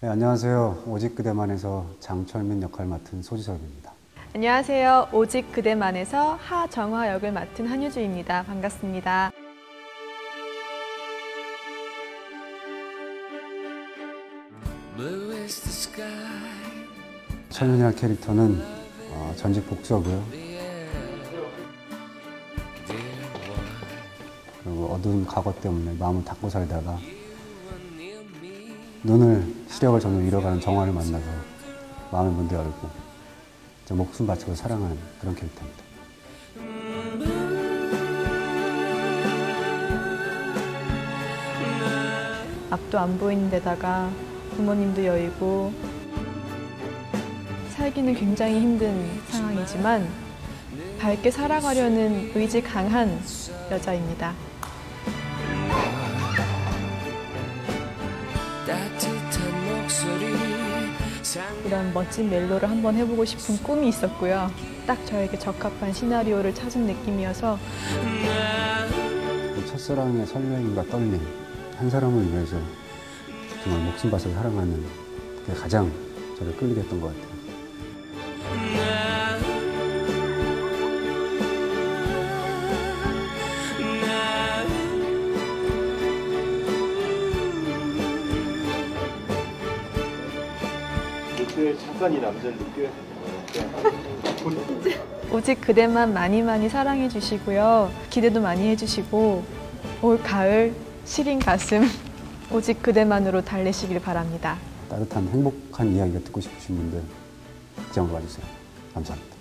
네, 안녕하세요. 오직 그대만에서 장철민 역할 맡은 소지섭입니다. 안녕하세요. 오직 그대만에서 하정화 역을 맡은 한유주입니다. 반갑습니다. Blue is the sky, 철민이 할 캐릭터는 어, 전직 복서고요. 그리고 어두운 과거 때문에 마음을 닫고 살다가 눈을 시력을 점점 잃어가는 정화를 만나서 마음의 문을 열고 목숨 바치고 사랑하는 그런 캐릭터입니다. 앞도 안 보이는 데다가 부모님도 여의고 살기는 굉장히 힘든 상황이지만 밝게 살아가려는 의지 강한 여자입니다. 이런 멋진 멜로를 한번 해보고 싶은 꿈이 있었고요. 딱 저에게 적합한 시나리오를 찾은 느낌이어서 이 첫사랑의 설레임과 떨림, 한 사람을 위해서 정말 목숨 바쳐 사랑하는 게 가장 저를 끌리게 했던 것 같아요. 그때 잠깐 이 남자를 느껴야 되는 오직 그대만 많이 많이 사랑해 주시고요. 기대도 많이 해주시고 올 가을 시린 가슴 오직 그대만으로 달래시길 바랍니다. 따뜻한 행복한 이야기가 듣고 싶으신 분들 극장으로 와주세요. 감사합니다.